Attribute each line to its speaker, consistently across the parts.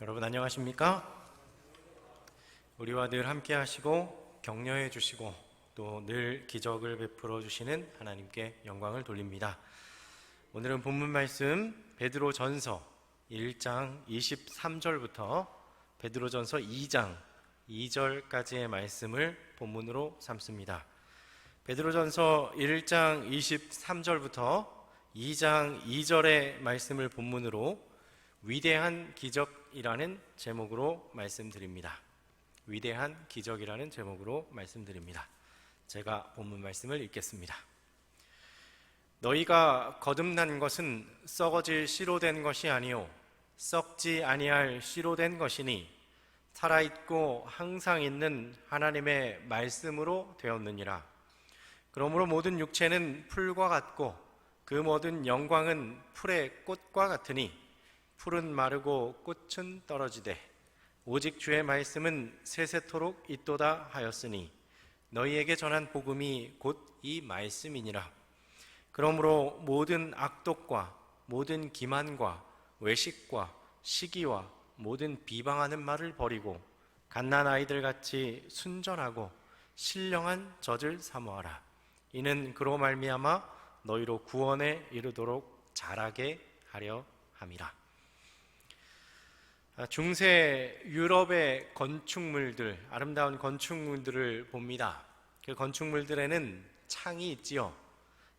Speaker 1: 여러분 안녕하십니까? 우리와 늘 함께 하시고 격려해 주시고 또 늘 기적을 베풀어 주시는 하나님께 영광을 돌립니다. 오늘은 본문 말씀 베드로 전서 1장 23절부터 베드로 전서 2장 2절까지의 말씀을 본문으로 삼습니다. 베드로 전서 1장 23절부터 2장 2절의 말씀을 본문으로 위대한 기적이라는 제목으로 말씀드립니다. 위대한 기적이라는 제목으로 말씀드립니다. 제가 본문 말씀을 읽겠습니다. 너희가 거듭난 것은 썩어질 씨로 된 것이 아니요 썩지 아니할 씨로 된 것이니 살아 있고 항상 있는 하나님의 말씀으로 되었느니라. 그러므로 모든 육체는 풀과 같고 그 모든 영광은 풀의 꽃과 같으니 풀은 마르고 꽃은 떨어지되 오직 주의 말씀은 세세토록 있도다 하였으니 너희에게 전한 복음이 곧 이 말씀이니라. 그러므로 모든 악독과 모든 기만과 외식과 시기와 모든 비방하는 말을 버리고 갓난 아이들 같이 순전하고 신령한 젖을 사모하라. 이는 그로 말미암아 너희로 구원에 이르도록 자라게 하려 함이라. 아, 중세 유럽의 건축물들, 아름다운 건축물들을 봅니다. 그 건축물들에는 창이 있지요.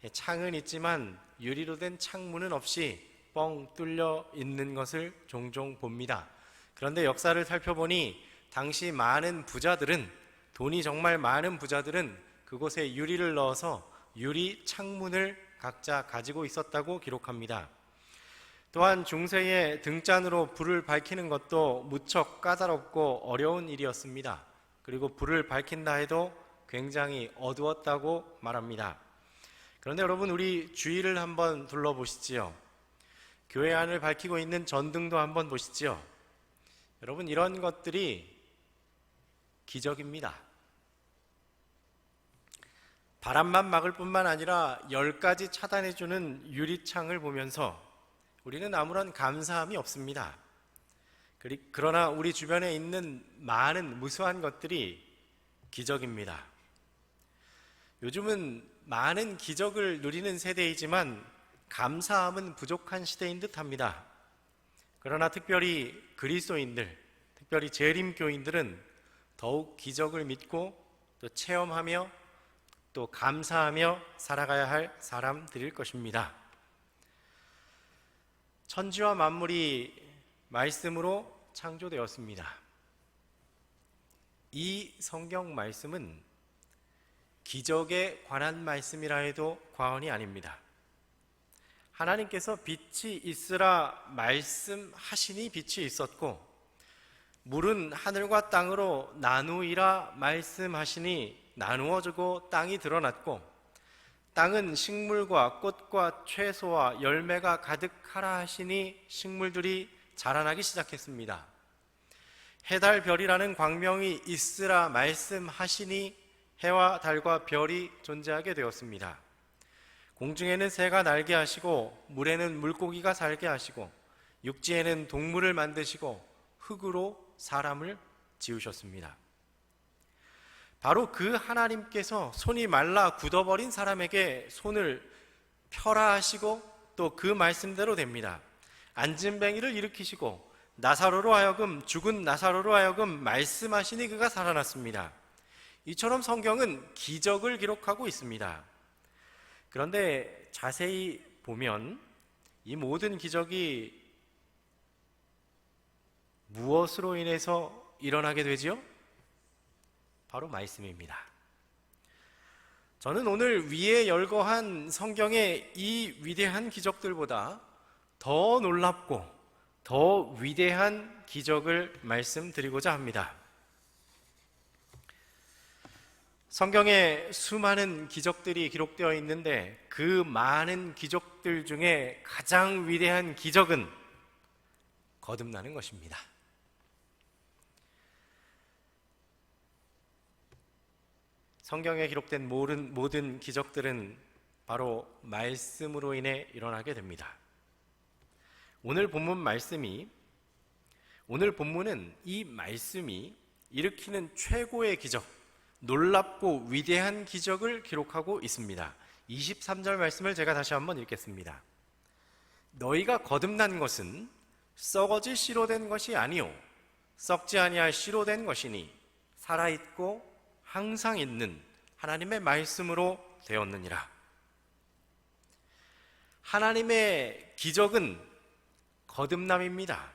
Speaker 1: 예, 창은 있지만 유리로 된 창문은 없이 뻥 뚫려 있는 것을 종종 봅니다. 그런데 역사를 살펴보니 당시 많은 부자들은 돈이 정말 많은 부자들은 그곳에 유리를 넣어서 유리 창문을 각자 가지고 있었다고 기록합니다. 또한 중세의 등잔으로 불을 밝히는 것도 무척 까다롭고 어려운 일이었습니다. 그리고 불을 밝힌다 해도 굉장히 어두웠다고 말합니다. 그런데 여러분 우리 주위를 한번 둘러보시지요. 교회 안을 밝히고 있는 전등도 한번 보시지요. 여러분 이런 것들이 기적입니다. 바람만 막을 뿐만 아니라 열 가지 차단해주는 유리창을 보면서 우리는 아무런 감사함이 없습니다. 그러나 우리 주변에 있는 많은 무수한 것들이 기적입니다. 요즘은 많은 기적을 누리는 세대이지만 감사함은 부족한 시대인 듯 합니다. 그러나 특별히 그리스도인들, 특별히 재림교인들은 더욱 기적을 믿고 또 체험하며 또 감사하며 살아가야 할 사람들일 것입니다. 천지와 만물이 말씀으로 창조되었습니다. 이 성경 말씀은 기적에 관한 말씀이라 해도 과언이 아닙니다. 하나님께서 빛이 있으라 말씀하시니 빛이 있었고 물은 하늘과 땅으로 나누이라 말씀하시니 나누어지고 땅이 드러났고 땅은 식물과 꽃과 채소와 열매가 가득하라 하시니 식물들이 자라나기 시작했습니다. 해달 별이라는 광명이 있으라 말씀하시니 해와 달과 별이 존재하게 되었습니다. 공중에는 새가 날게 하시고 물에는 물고기가 살게 하시고 육지에는 동물을 만드시고 흙으로 사람을 지으셨습니다. 바로 그 하나님께서 손이 말라 굳어버린 사람에게 손을 펴라 하시고 또 그 말씀대로 됩니다. 안진뱅이를 일으키시고 나사로로 하여금 죽은 나사로로 하여금 말씀하시니 그가 살아났습니다. 이처럼 성경은 기적을 기록하고 있습니다. 그런데 자세히 보면 이 모든 기적이 무엇으로 인해서 일어나게 되지요? 바로 말씀입니다. 저는 오늘 위에 열거한 성경의 이 위대한 기적들보다 더 놀랍고 더 위대한 기적을 말씀드리고자 합니다. 성경에 수많은 기적들이 기록되어 있는데 그 많은 기적들 중에 가장 위대한 기적은 거듭나는 것입니다. 성경에 기록된 모든, 모든 기적들은 바로 말씀으로 인해 일어나게 됩니다. 오늘 본문 말씀이 오늘 본문은 이 말씀이 일으키는 최고의 기적, 놀랍고 위대한 기적을 기록하고 있습니다. 23절 말씀을 제가 다시 한번 읽겠습니다. 너희가 거듭난 것은 썩어질 씨로 된 것이 아니요 썩지 아니할 씨로 된 것이니 살아 있고 항상 있는 하나님의 말씀으로 되었느니라. 하나님의 기적은 거듭남입니다.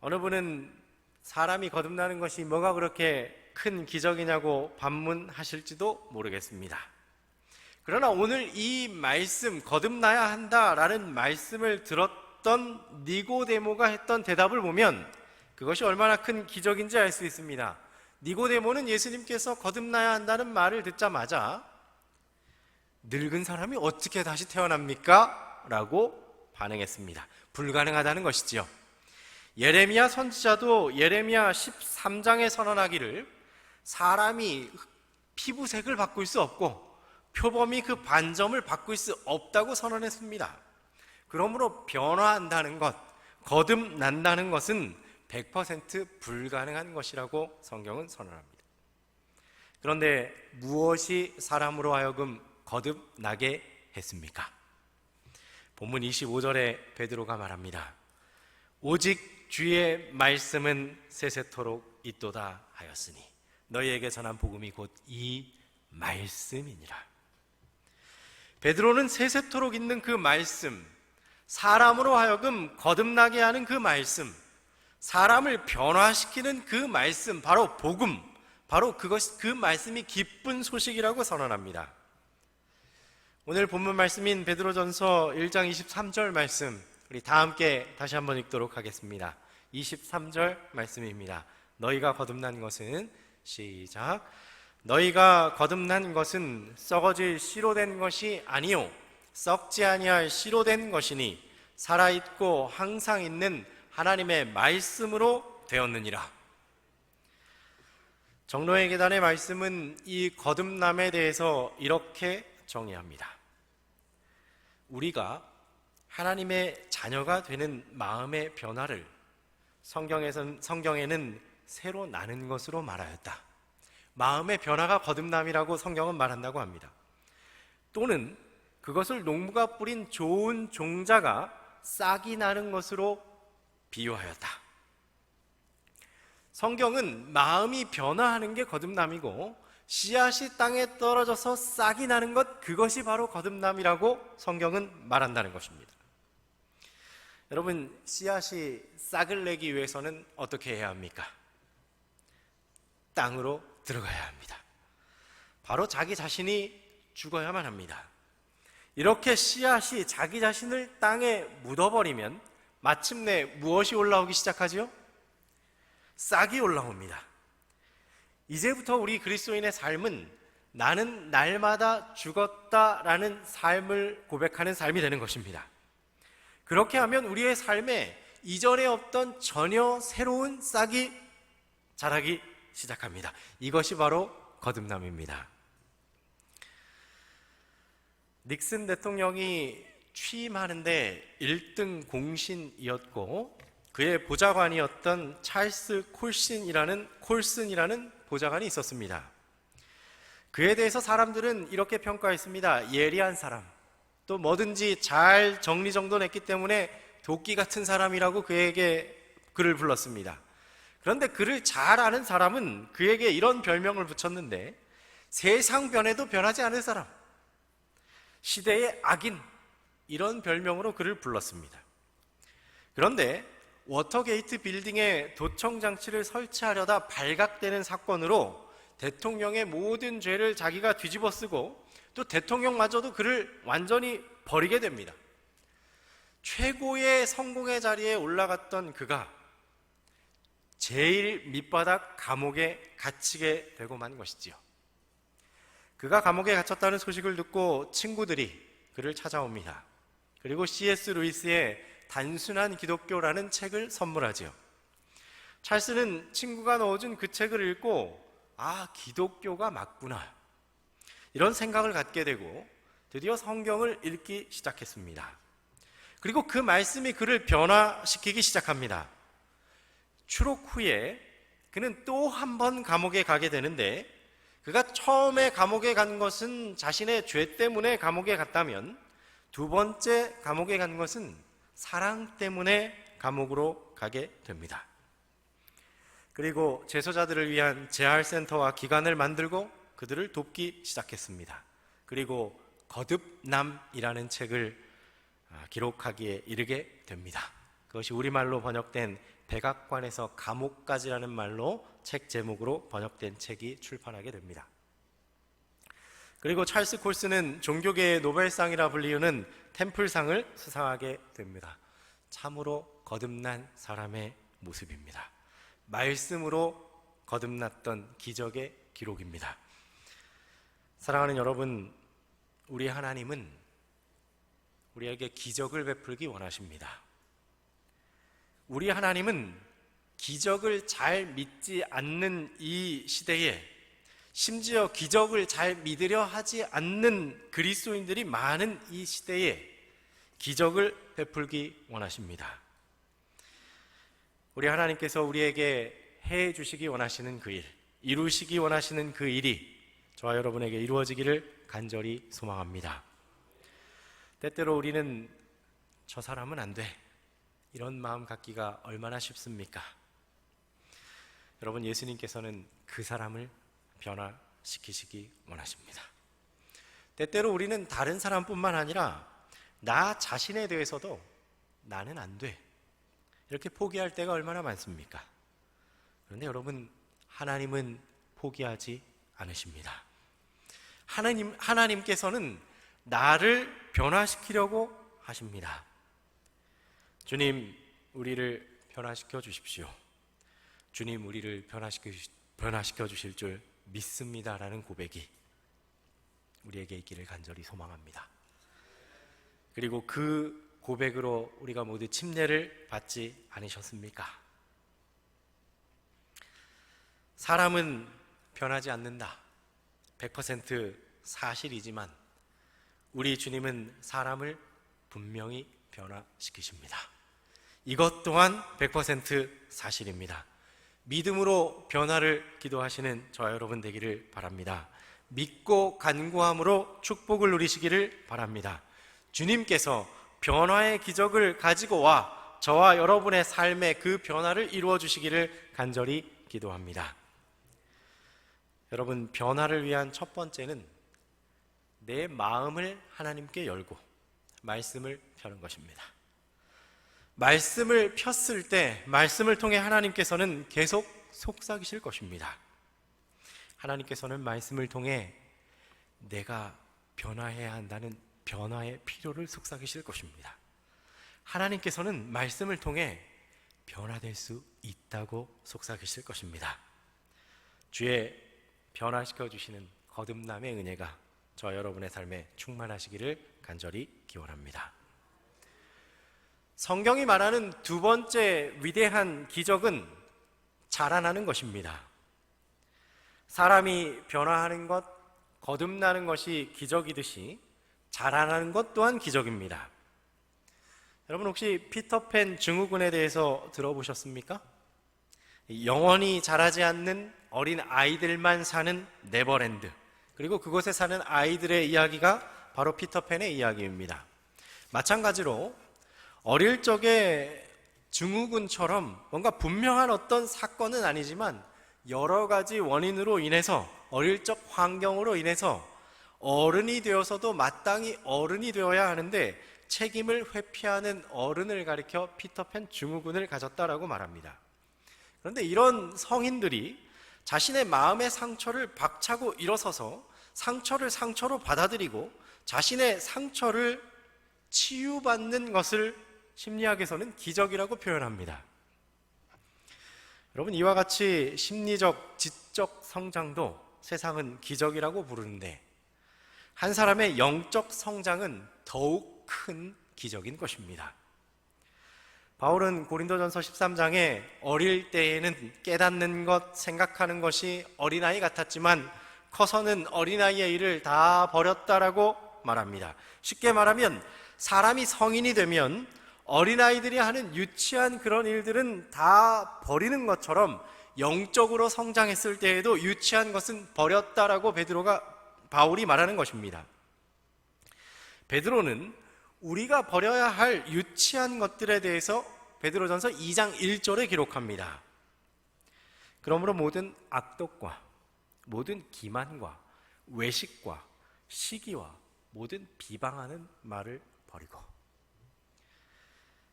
Speaker 1: 어느 분은 사람이 거듭나는 것이 뭐가 그렇게 큰 기적이냐고 반문하실지도 모르겠습니다. 그러나 오늘 이 말씀, 거듭나야 한다라는 말씀을 들었던 니고데모가 했던 대답을 보면 그것이 얼마나 큰 기적인지 알 수 있습니다. 니고데모는 예수님께서 거듭나야 한다는 말을 듣자마자 늙은 사람이 어떻게 다시 태어납니까? 라고 반응했습니다. 불가능하다는 것이지요. 예레미야 선지자도 예레미야 13장에 선언하기를 사람이 피부색을 바꿀 수 없고 표범이 그 반점을 바꿀 수 없다고 선언했습니다. 그러므로 변화한다는 것, 거듭난다는 것은 100% 불가능한 것이라고 성경은 선언합니다. 그런데 무엇이 사람으로 하여금 거듭나게 했습니까? 본문 25절에 베드로가 말합니다. 오직 주의 말씀은 세세토록 있도다 하였으니 너희에게 전한 복음이 곧 이 말씀이니라. 베드로는 세세토록 있는 그 말씀, 사람으로 하여금 거듭나게 하는 그 말씀, 사람을 변화시키는 그 말씀, 바로 복음, 바로 그것, 그 말씀이 기쁜 소식이라고 선언합니다. 오늘 본문 말씀인 베드로전서 1장 23절 말씀, 우리 다 함께 다시 한번 읽도록 하겠습니다. 23절 말씀입니다. 너희가 거듭난 것은 시작. 너희가 거듭난 것은 썩어질 씨로 된 것이 아니요 썩지 아니할 씨로 된 것이니 살아 있고 항상 있는 하나님의 말씀으로 되었느니라. 정로의 계단의 말씀은 이 거듭남에 대해서 이렇게 정의합니다. 우리가 하나님의 자녀가 되는 마음의 변화를 성경에선, 성경에는 새로 나는 것으로 말하였다. 마음의 변화가 거듭남이라고 성경은 말한다고 합니다. 또는 그것을 농부가 뿌린 좋은 종자가 싹이 나는 것으로 비유하였다. 성경은 마음이 변화하는 게 거듭남이고 씨앗이 땅에 떨어져서 싹이 나는 것 그것이 바로 거듭남이라고 성경은 말한다는 것입니다. 여러분 씨앗이 싹을 내기 위해서는 어떻게 해야 합니까? 땅으로 들어가야 합니다. 바로 자기 자신이 죽어야만 합니다. 이렇게 씨앗이 자기 자신을 땅에 묻어버리면 마침내 무엇이 올라오기 시작하지요? 싹이 올라옵니다. 이제부터 우리 그리스도인의 삶은 나는 날마다 죽었다라는 삶을 고백하는 삶이 되는 것입니다. 그렇게 하면 우리의 삶에 이전에 없던 전혀 새로운 싹이 자라기 시작합니다. 이것이 바로 거듭남입니다. 닉슨 대통령이 취임하는데 1등 공신이었고 그의 보좌관이었던 찰스 콜슨이라는 콜슨이라는 보좌관이 있었습니다. 그에 대해서 사람들은 이렇게 평가했습니다. 예리한 사람, 또 뭐든지 잘 정리정돈했기 때문에 도끼 같은 사람이라고 그에게 그를 불렀습니다. 그런데 그를 잘 아는 사람은 그에게 이런 별명을 붙였는데 세상 변해도 변하지 않을 사람, 시대의 악인 이런 별명으로 그를 불렀습니다. 그런데 워터게이트 빌딩에 도청 장치를 설치하려다 발각되는 사건으로 대통령의 모든 죄를 자기가 뒤집어 쓰고 또 대통령마저도 그를 완전히 버리게 됩니다. 최고의 성공의 자리에 올라갔던 그가 제일 밑바닥 감옥에 갇히게 되고 만 것이지요. 그가 감옥에 갇혔다는 소식을 듣고 친구들이 그를 찾아옵니다. 그리고 C.S. 루이스의 단순한 기독교라는 책을 선물하지요. 찰스는 친구가 넣어준 그 책을 읽고 아, 기독교가 맞구나. 이런 생각을 갖게 되고 드디어 성경을 읽기 시작했습니다. 그리고 그 말씀이 그를 변화시키기 시작합니다. 추록 후에 그는 또 한 번 감옥에 가게 되는데 그가 처음에 감옥에 간 것은 자신의 죄 때문에 감옥에 갔다면 두 번째 감옥에 간 것은 사랑 때문에 감옥으로 가게 됩니다. 그리고 제소자들을 위한 재활센터와 기관을 만들고 그들을 돕기 시작했습니다. 그리고 거듭남이라는 책을 아, 기록하기에 이르게 됩니다. 그것이 우리말로 번역된 백악관에서 감옥까지라는 말로 책 제목으로 번역된 책이 출판하게 됩니다. 그리고 찰스 콜스는 종교계의 노벨상이라 불리우는 템플상을 수상하게 됩니다. 참으로 거듭난 사람의 모습입니다. 말씀으로 거듭났던 기적의 기록입니다. 사랑하는 여러분, 우리 하나님은 우리에게 기적을 베풀기 원하십니다. 우리 하나님은 기적을 잘 믿지 않는 이 시대에 심지어 기적을 잘 믿으려 하지 않는 그리스도인들이 많은 이 시대에 기적을 베풀기 원하십니다. 우리 하나님께서 우리에게 해 주시기 원하시는 그 일, 이루시기 원하시는 그 일이 저와 여러분에게 이루어지기를 간절히 소망합니다. 때때로 우리는 저 사람은 안 돼. 이런 마음 갖기가 얼마나 쉽습니까? 여러분, 예수님께서는 그 사람을 변화시키시기 원하십니다. 때때로 우리는 다른 사람뿐만 아니라 나 자신에 대해서도 나는 안 돼. 이렇게 포기할 때가 얼마나 많습니까? 그런데 여러분, 하나님은 포기하지 않으십니다. 하나님, 하나님께서는 나를 변화시키려고 하십니다. 주님, 우리를 변화시켜 주십시오. 주님, 우리를 변화시켜, 변화시켜 주실 줄 믿습니다라는 고백이 우리에게 있기를 간절히 소망합니다. 그리고 그 고백으로 우리가 모두 침례를 받지 않으셨습니까? 사람은 변하지 않는다. 100% 사실이지만 우리 주님은 사람을 분명히 변화시키십니다. 이것 또한 100% 사실입니다. 믿음으로 변화를 기도하시는 저와 여러분 되기를 바랍니다. 믿고 간구함으로 축복을 누리시기를 바랍니다. 주님께서 변화의 기적을 가지고 와 저와 여러분의 삶의 그 변화를 이루어 주시기를 간절히 기도합니다. 여러분, 변화를 위한 첫 번째는 내 마음을 하나님께 열고 말씀을 펴는 것입니다. 말씀을 폈을 때 말씀을 통해 하나님께서는 계속 속삭이실 것입니다. 하나님께서는 말씀을 통해 내가 변화해야 한다는 변화의 필요를 속삭이실 것입니다. 하나님께서는 말씀을 통해 변화될 수 있다고 속삭이실 것입니다. 주의 변화시켜 주시는 거듭남의 은혜가 저 여러분의 삶에 충만하시기를 간절히 기원합니다. 성경이 말하는 두 번째 위대한 기적은 자라나는 것입니다. 사람이 변화하는 것, 거듭나는 것이 기적이듯이 자라나는 것 또한 기적입니다. 여러분 혹시 피터팬 증후군에 대해서 들어보셨습니까? 영원히 자라지 않는 어린 아이들만 사는 네버랜드. 그리고 그곳에 사는 아이들의 이야기가 바로 피터팬의 이야기입니다. 마찬가지로 어릴 적에 증후군처럼 뭔가 분명한 어떤 사건은 아니지만 여러 가지 원인으로 인해서 어릴 적 환경으로 인해서 어른이 되어서도 마땅히 어른이 되어야 하는데 책임을 회피하는 어른을 가리켜 피터팬 증후군을 가졌다라고 말합니다. 그런데 이런 성인들이 자신의 마음의 상처를 박차고 일어서서 상처를 상처로 받아들이고 자신의 상처를 치유받는 것을 심리학에서는 기적이라고 표현합니다. 여러분, 이와 같이 심리적, 지적 성장도 세상은 기적이라고 부르는데 한 사람의 영적 성장은 더욱 큰 기적인 것입니다. 바울은 고린도전서 13장에 어릴 때에는 깨닫는 것, 생각하는 것이 어린아이 같았지만 커서는 어린아이의 일을 다 버렸다라고 말합니다. 쉽게 말하면 사람이 성인이 되면 어린아이들이 하는 유치한 그런 일들은 다 버리는 것처럼 영적으로 성장했을 때에도 유치한 것은 버렸다라고 베드로가 바울이 말하는 것입니다. 베드로는 우리가 버려야 할 유치한 것들에 대해서 베드로전서 2장 1절에 기록합니다. 그러므로 모든 악독과 모든 기만과 외식과 시기와 모든 비방하는 말을 버리고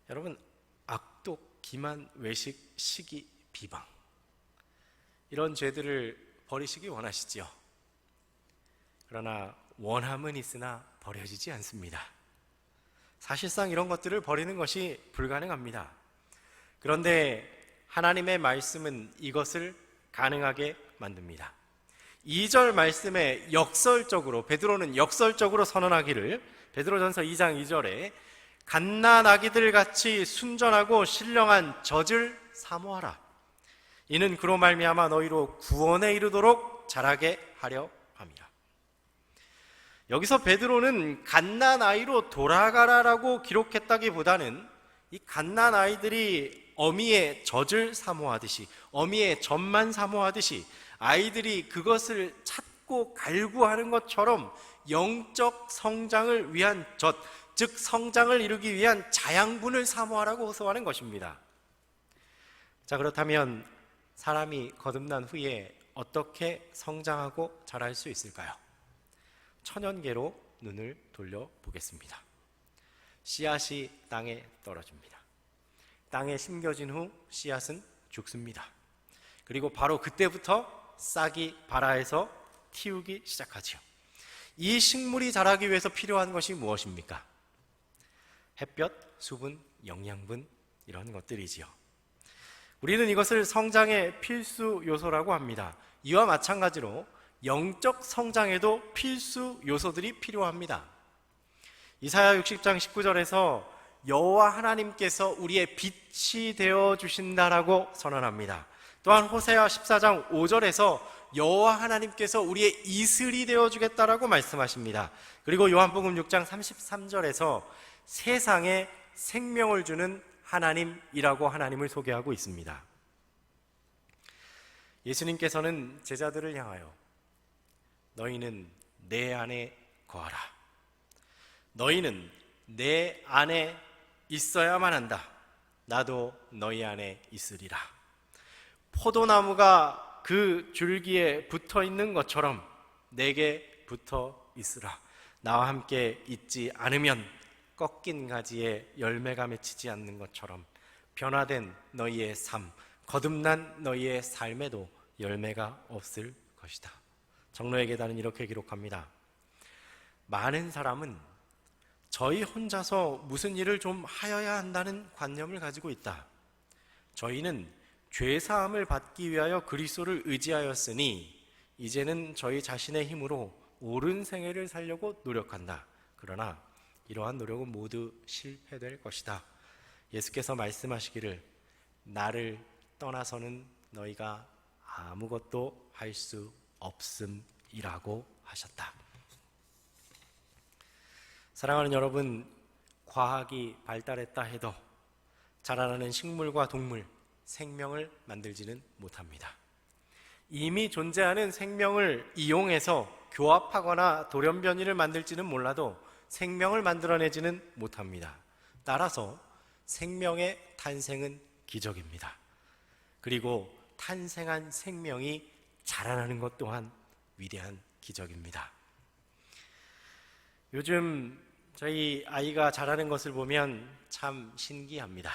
Speaker 1: 여러분 악독, 기만, 외식, 시기, 비방 이런 죄들을 버리시기 원하시지요. 그러나 원함은 있으나 버려지지 않습니다. 사실상 이런 것들을 버리는 것이 불가능합니다. 그런데 하나님의 말씀은 이것을 가능하게 만듭니다. 2절 말씀에 역설적으로 베드로는 역설적으로 선언하기를 베드로전서 2장 2절에 갓난 아기들 같이 순전하고 신령한 젖을 사모하라. 이는 그로 말미암아 너희로 구원에 이르도록 자라게 하려 함이라. 여기서 베드로는 갓난 아이로 돌아가라라고 기록했다기보다는 이 갓난 아이들이 어미의 젖을 사모하듯이 어미의 젖만 사모하듯이 아이들이 그것을 찾고 갈구하는 것처럼 영적 성장을 위한 젖, 즉 성장을 이루기 위한 자양분을 사모하라고 호소하는 것입니다. 자, 그렇다면 사람이 거듭난 후에 어떻게 성장하고 자랄 수 있을까요? 천연계로 눈을 돌려 보겠습니다. 씨앗이 땅에 떨어집니다. 땅에 심겨진 후 씨앗은 죽습니다. 그리고 바로 그때부터 싹이 발아해서 틔우기 시작하지요. 이 식물이 자라기 위해서 필요한 것이 무엇입니까? 햇볕, 수분, 영양분 이런 것들이지요. 우리는 이것을 성장의 필수 요소라고 합니다. 이와 마찬가지로 영적 성장에도 필수 요소들이 필요합니다. 이사야 60장 19절에서 여호와 하나님께서 우리의 빛이 되어 주신다라고 선언합니다. 또한 호세아 14장 5절에서 여호와 하나님께서 우리의 이슬이 되어 주겠다라고 말씀하십니다. 그리고 요한복음 6장 33절에서 세상에 생명을 주는 하나님이라고 하나님을 소개하고 있습니다. 예수님께서는 제자들을 향하여 너희는 내 안에 거하라. 너희는 내 안에 있어야만 한다. 나도 너희 안에 있으리라. 포도나무가 그 줄기에 붙어 있는 것처럼 내게 붙어 있으라. 나와 함께 있지 않으면 꺾인 가지에 열매가 맺히지 않는 것처럼 변화된 너희의 삶, 거듭난 너희의 삶에도 열매가 없을 것이다. 정로의 계단은 이렇게 기록합니다. 많은 사람은 저희 혼자서 무슨 일을 좀 하여야 한다는 관념을 가지고 있다. 저희는 죄 사함을 받기 위하여 그리스도를 의지하였으니 이제는 저희 자신의 힘으로 옳은 생애를 살려고 노력한다. 그러나 이러한 노력은 모두 실패될 것이다. 예수께서 말씀하시기를 나를 떠나서는 너희가 아무것도 할 수 없음이라고 하셨다. 사랑하는 여러분, 과학이 발달했다 해도 자라나는 식물과 동물, 생명을 만들지는 못합니다. 이미 존재하는 생명을 이용해서 교합하거나 돌연변이를 만들지는 몰라도 생명을 만들어내지는 못합니다. 따라서 생명의 탄생은 기적입니다. 그리고 탄생한 생명이 자라나는 것 또한 위대한 기적입니다. 요즘 저희 아이가 자라는 것을 보면 참 신기합니다.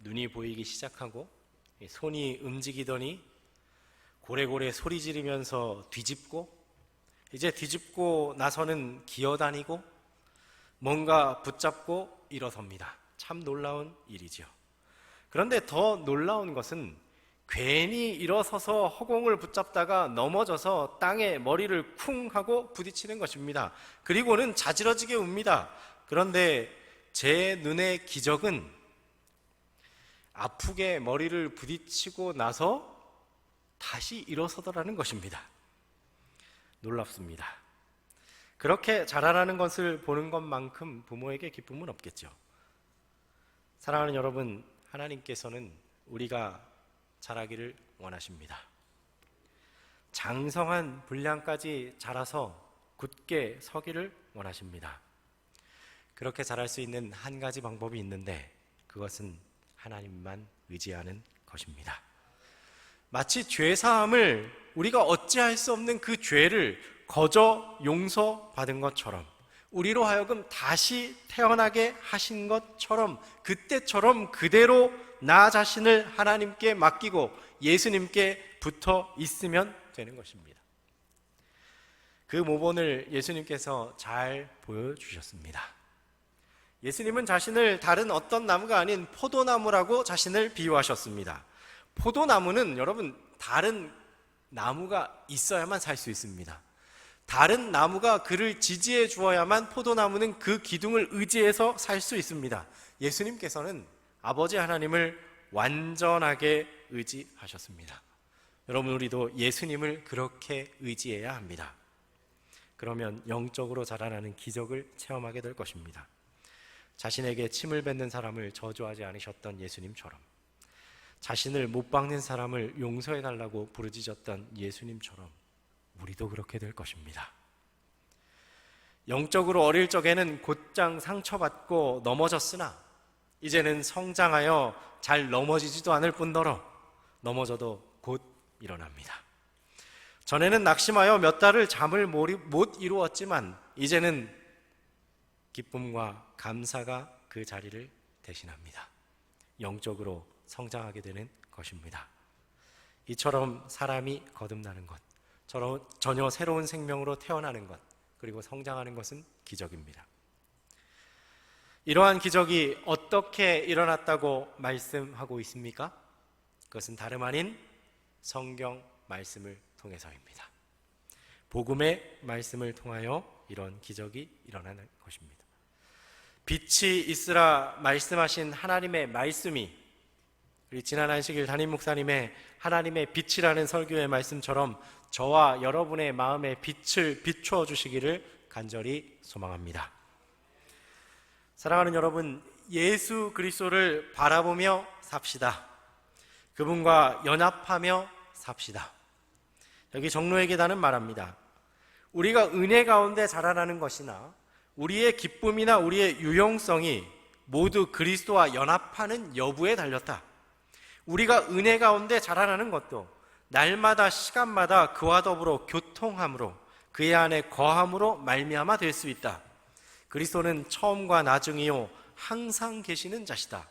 Speaker 1: 눈이 보이기 시작하고 손이 움직이더니 고래고래 소리 지르면서 뒤집고 이제 뒤집고 나서는 기어다니고 뭔가 붙잡고 일어섭니다. 참 놀라운 일이죠. 그런데 더 놀라운 것은 괜히 일어서서 허공을 붙잡다가 넘어져서 땅에 머리를 쿵 하고 부딪히는 것입니다. 그리고는 자지러지게 웁니다. 그런데 제 눈의 기적은 아프게 머리를 부딪히고 나서 다시 일어서더라는 것입니다. 놀랍습니다. 그렇게 자라나는 것을 보는 것만큼 부모에게 기쁨은 없겠죠. 사랑하는 여러분, 하나님께서는 우리가 자라기를 원하십니다. 장성한 분량까지 자라서 굳게 서기를 원하십니다. 그렇게 자랄 수 있는 한 가지 방법이 있는데 그것은 하나님만 의지하는 것입니다. 마치 죄 사함을 우리가 어찌할 수 없는 그 죄를 거저 용서받은 것처럼 우리로 하여금 다시 태어나게 하신 것처럼 그때처럼 그대로 나 자신을 하나님께 맡기고 예수님께 붙어 있으면 되는 것입니다. 그 모본을 예수님께서 잘 보여주셨습니다. 예수님은 자신을 다른 어떤 나무가 아닌 포도나무라고 자신을 비유하셨습니다. 포도나무는 여러분 다른 나무가 있어야만 살 수 있습니다. 다른 나무가 그를 지지해 주어야만 포도나무는 그 기둥을 의지해서 살 수 있습니다. 예수님께서는 아버지 하나님을 완전하게 의지하셨습니다. 여러분 우리도 예수님을 그렇게 의지해야 합니다. 그러면 영적으로 자라나는 기적을 체험하게 될 것입니다. 자신에게 침을 뱉는 사람을 저주하지 않으셨던 예수님처럼 자신을 못 박는 사람을 용서해 달라고 부르짖었던 예수님처럼 우리도 그렇게 될 것입니다. 영적으로 어릴 적에는 곧장 상처받고 넘어졌으나 이제는 성장하여 잘 넘어지지도 않을 뿐더러 넘어져도 곧 일어납니다. 전에는 낙심하여 몇 달을 잠을 못 이루었지만 이제는 기쁨과 감사가 그 자리를 대신합니다. 영적으로 성장하게 되는 것입니다. 이처럼 사람이 거듭나는 것, 전혀 새로운 생명으로 태어나는 것, 그리고 성장하는 것은 기적입니다. 이러한 기적이 어떻게 일어났다고 말씀하고 있습니까? 그것은 다름 아닌 성경 말씀을 통해서입니다. 복음의 말씀을 통하여 이런 기적이 일어나는 것입니다. 빛이 있으라 말씀하신 하나님의 말씀이 우리 지난 안식일 담임 목사님의 하나님의 빛이라는 설교의 말씀처럼 저와 여러분의 마음에 빛을 비추어 주시기를 간절히 소망합니다. 사랑하는 여러분, 예수 그리스도를 바라보며 삽시다. 그분과 연합하며 삽시다. 여기 정로에게 다는 말합니다. 우리가 은혜 가운데 자라나는 것이나 우리의 기쁨이나 우리의 유용성이 모두 그리스도와 연합하는 여부에 달렸다. 우리가 은혜 가운데 자라나는 것도 날마다 시간마다 그와 더불어 교통함으로 그의 안에 거함으로 말미암아 될 수 있다. 그리스도는 처음과 나중이요 항상 계시는 자시다.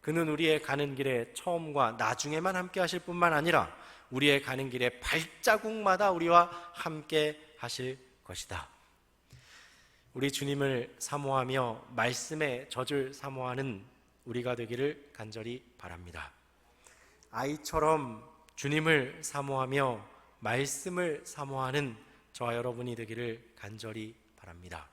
Speaker 1: 그는 우리의 가는 길에 처음과 나중에만 함께 하실 뿐만 아니라 우리의 가는 길에 발자국마다 우리와 함께 하실 것이다. 우리 주님을 사모하며 말씀의 젖을 사모하는 우리가 되기를 간절히 바랍니다. 아이처럼 주님을 사모하며 말씀을 사모하는 저와 여러분이 되기를 간절히 바랍니다.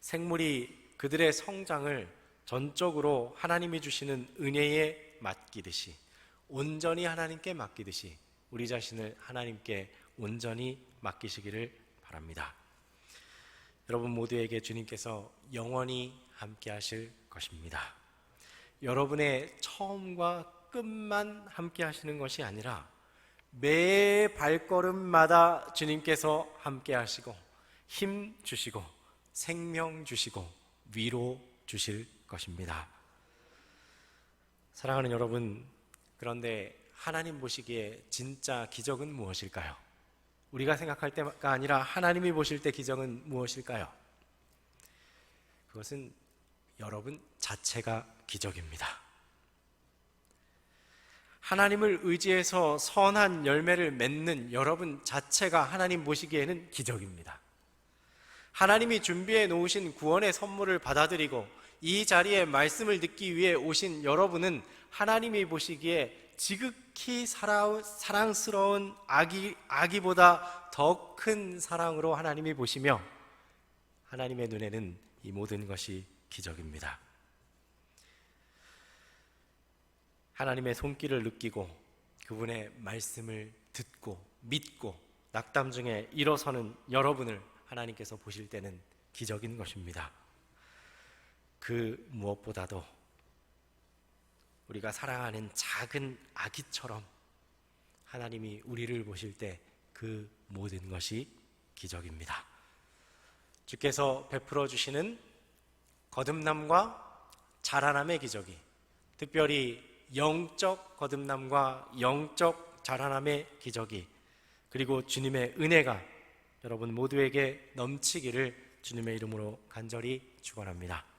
Speaker 1: 생물이 그들의 성장을 전적으로 하나님이 주시는 은혜에 맡기듯이 온전히 하나님께 맡기듯이 우리 자신을 하나님께 온전히 맡기시기를 바랍니다. 여러분 모두에게 주님께서 영원히 함께 하실 것입니다. 여러분의 처음과 끝만 함께 하시는 것이 아니라 매 발걸음마다 주님께서 함께 하시고 힘 주시고 생명 주시고 위로 주실 것입니다. 사랑하는 여러분, 그런데 하나님 보시기에 진짜 기적은 무엇일까요? 우리가 생각할 때가 아니라 하나님이 보실 때 기적은 무엇일까요? 그것은 여러분 자체가 기적입니다. 하나님을 의지해서 선한 열매를 맺는 여러분 자체가 하나님 보시기에는 기적입니다. 하나님이 준비해 놓으신 구원의 선물을 받아들이고 이 자리에 말씀을 듣기 위해 오신 여러분은 하나님이 보시기에 지극히 사랑스러운 아기, 아기보다 더 큰 사랑으로 하나님이 보시며 하나님의 눈에는 이 모든 것이 기적입니다. 하나님의 손길을 느끼고 그분의 말씀을 듣고 믿고 낙담 중에 일어서는 여러분을 하나님께서 보실 때는 기적인 것입니다. 그 무엇보다도 우리가 사랑하는 작은 아기처럼 하나님이 우리를 보실 때 그 모든 것이 기적입니다. 주께서 베풀어 주시는 거듭남과 자라남의 기적이 특별히 영적 거듭남과 영적 자라남의 기적이 그리고 주님의 은혜가 여러분 모두에게 넘치기를 주님의 이름으로 간절히 축원합니다.